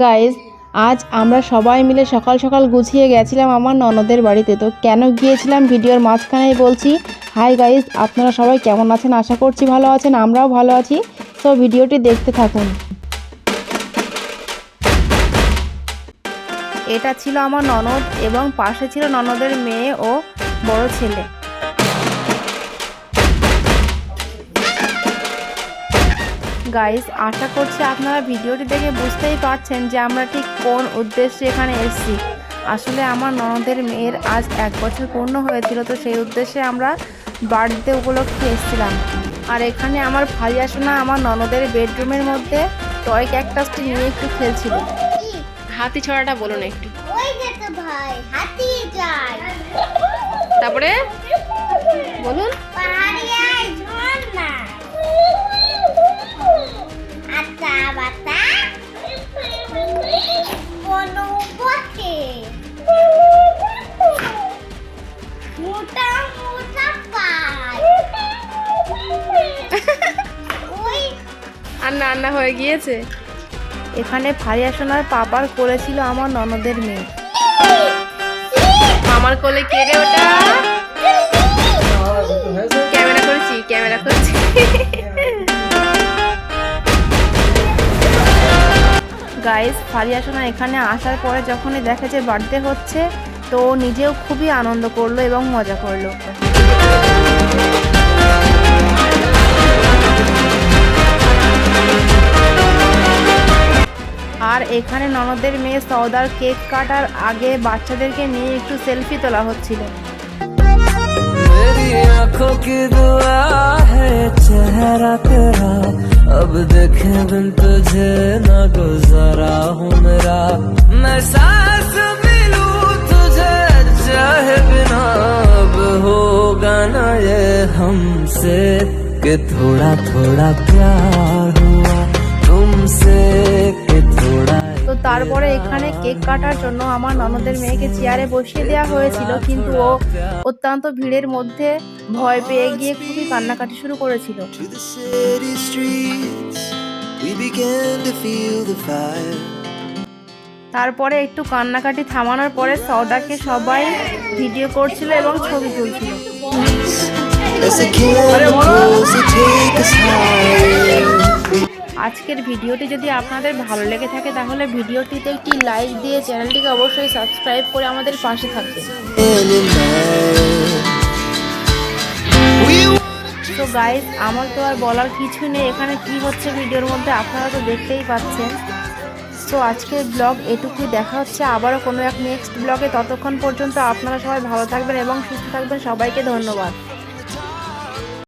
Guys আজ আমরা সবাই মিলে সকাল সকাল গুছিয়ে গেছিলাম আমার ননদের বাড়িতে। তো কেন গিয়েছিলাম? ভিডিওর মাঝখানেই বলছি। হাই গাইজ আপনারা সবাই কেমন আছেন? আশা করছি ভালো আছেন, আমরাও ভালো আছি। তো ভিডিওটি দেখতে থাকুন। এটা ছিল আমার ননদ এবং পাশে ছিল ননদের মেয়ে ও বড় ছেলে। গাইস আশা করছি আপনারা ভিডিওটি দেখে বুঝতেই পারছেন যে আমরা ঠিক কোন উদ্দেশ্যে এখানে এসেছি। আসলে আমার ননদের মেয়ের আজ এক বছর পূর্ণ হয়েছিল তো সেই উদ্দেশ্যে আমরা বার্থডে উপলক্ষে এসেছিলাম। আর এখানে আমার ভাইয়া সোনা আমার ননদের বেডরুমের মধ্যে টয় ক্যাকটাসটি নিয়ে একটু খেলছিল। হাতি ছড়াটা বলুন একটু। ওই যে তো ভাই হাতি যায় তারপরে? বলুন। রান্না রান্না হয়ে গিয়েছে। এখানে ফারিয়া সোনার পাপার করেছিল আমার ননদের মেয়ে। আমার কোলে কে রে ওটা? ক্যামেরা করেছি ক্যামেরা করছি। গাইস ফারিয়া সোনা এখানে আসার পরে যখনই দেখে যে বার্থডে হচ্ছে তো নিজেও খুবই আনন্দ করল এবং মজা করল। আর এখানে ননদের মেয়ে সৌদার কেক কাটার আগে বাচ্চাদেরকে নিয়ে একটু সেলফি তোলা হচ্ছিল मेरी आंखों की दुआ है चेहरा तेरा अब देखे बिन तुझे न गुजारा हूँ मेरा मैं सांस मिलूं तुझे चाहे बिना अब होगा ना ये हमसे कि थोड़ा थोड़ा प्यार हुआ तुमसे कि थोड़ा তো তারপরে এখানে কেক কাটার জন্য আমার ননদের মেয়েকে চেয়ারে বসিয়ে দেওয়া হয়েছিল কিন্তু ও অত্যন্ত ভিড়ের মধ্যে ভয় পেয়ে গিয়ে খুবই কান্নাকাটি শুরু করেছিল. তারপরে একটু কান্নাকাটি থামানোর পরে সৌদাকে সবাই ভিডিও করছিল এবং ছবি তুলছিল। আজকের ভিডিওটি যদি আপনাদের ভালো লেগে থাকে, তাহলে ভিডিওটিতে একটি লাইক দিয়ে চ্যানেলটিকে অবশ্যই সাবস্ক্রাইব করে আমাদের পাশে থাকবেন। তো গাইজ আমার তো আর বলার কিছু নেই। এখানে কি হচ্ছে ভিডিওর মধ্যে আপনারা তো দেখতেই পাচ্ছেন। তো আজকের ব্লগ এটুকুই। দেখা হচ্ছে আবারও কোনো এক নেক্সট ব্লগে ততক্ষণ পর্যন্ত আপনারা সবাই ভালো থাকবেন এবং সুস্থ থাকবেন। সবাইকে ধন্যবাদ।